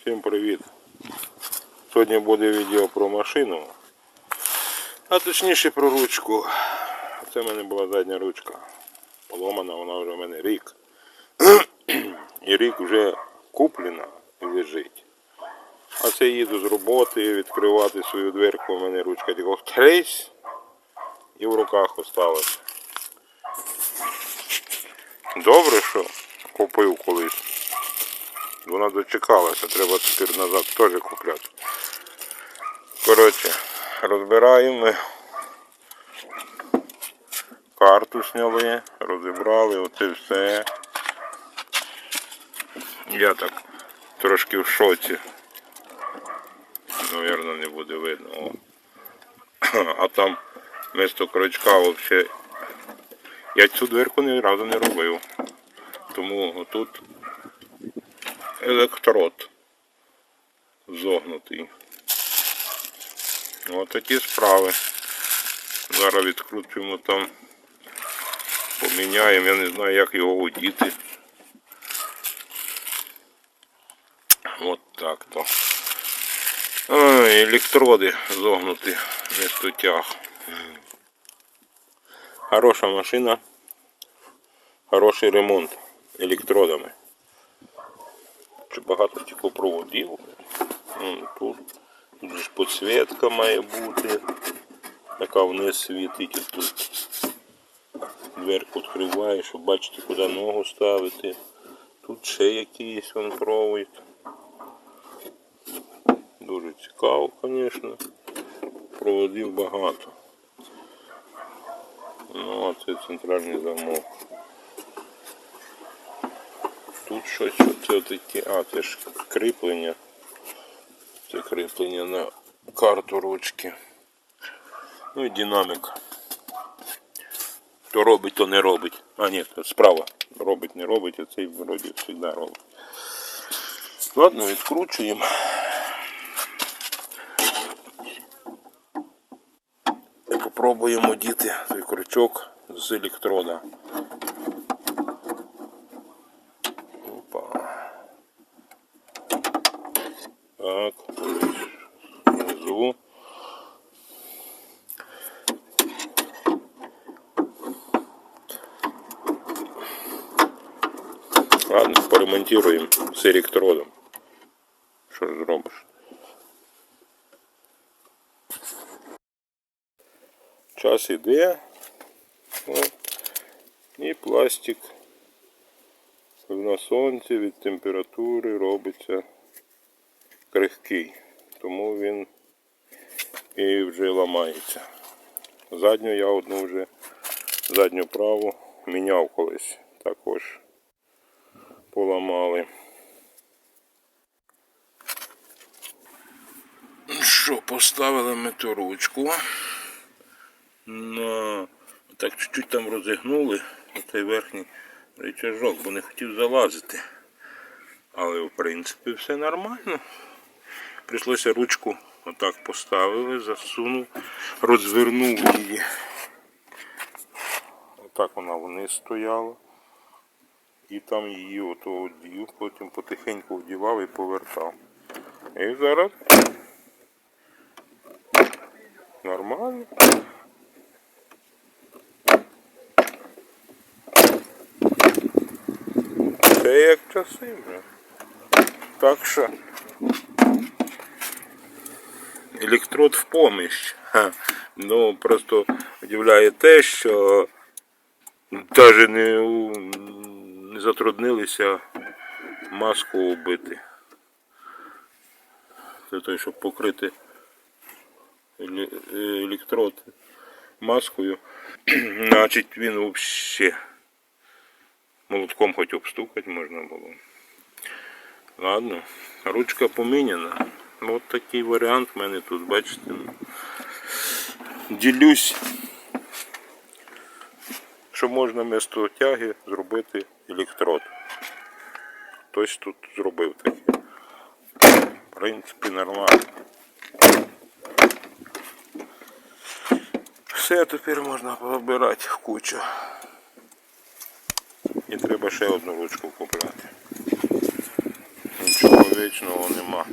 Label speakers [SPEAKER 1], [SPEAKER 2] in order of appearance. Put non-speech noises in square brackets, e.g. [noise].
[SPEAKER 1] Всім привіт! Сьогодні буде відео про машину, а точніше про ручку. Це в мене була задня ручка. Поломана вона вже в мене рік. І рік вже куплена і лежить. А це їду з роботи відкривати свою дверку, у мене ручка тільки тресь і в руках осталась. Добре, що купив колись. Вона дочекалася, треба тепер назад теж купляти. Коротше, розбираємо. Карту зняли, розібрали, оце все. Я так трошки в шоці. Навірно, не буде видно. О. А там вместо крючка взагалі. Я цю дверку ні разу не робив. Тому отут електрод зогнутий. Ось такі справи. Зараз відкручуємо там, поміняємо, я не знаю, як його одіти. От так то. Електроди зогнуті вместо тяг. Хороша машина, хороший ремонт електродами. Багато тікопроводів. М, Тут, тут ж підсвітка має бути, яка вниз світить тут. Дверку відкриваєш, щоб бачити, куди ногу ставити. Тут ще якийсь он провід. Дуже цікаво, звісно. Проводів багато. Ну, а це центральний замок. Тут щось це таке. А, це ж кріплення. Це кріплення на карту ручки. Ну і динамік. То робить, то не робить. А ні, то справа. Робить, не робить, а цей вроді завжди робить. Ладно, відкручуємо. Попробуємо діти той крючок з електрода. Так, внизу. Ладно, поремонтируємо з електродом. Що ж зробиш? Час іде. І пластик на сонці від температури робиться крихкий, тому він і вже ламається. Задню я одну вже задню праву міняв колись також поламали. Що, поставили ми ту ручку. На... Так чуть-чуть там розігнули цей верхній рычажок, бо не хотів залазити. Але в принципі все нормально. Прийшлося ручку отак поставили, засунув, розвернув її. Отак вона вниз стояла. І там її ото одів, потім потихеньку вдівав і повертав. І зараз нормально. Це як часи вже. Так що електрод в поміч. Ну просто удивляє те, що навіть не, не затруднилися маску убити. Це той, щоб покрити еле- електрод маскою. [clears throat] Значить він взагалі молотком хоч обстукати можна було. Ладно, ручка поміняна. От такий варіант в мене тут, бачите. Ділюсь, що можна вмісто тяги зробити електрод. Хтось тут зробив таке. В принципі, нормально. Все тепер можна побирати в кучу. І треба ще одну ручку купляти. Нічого електричного нема.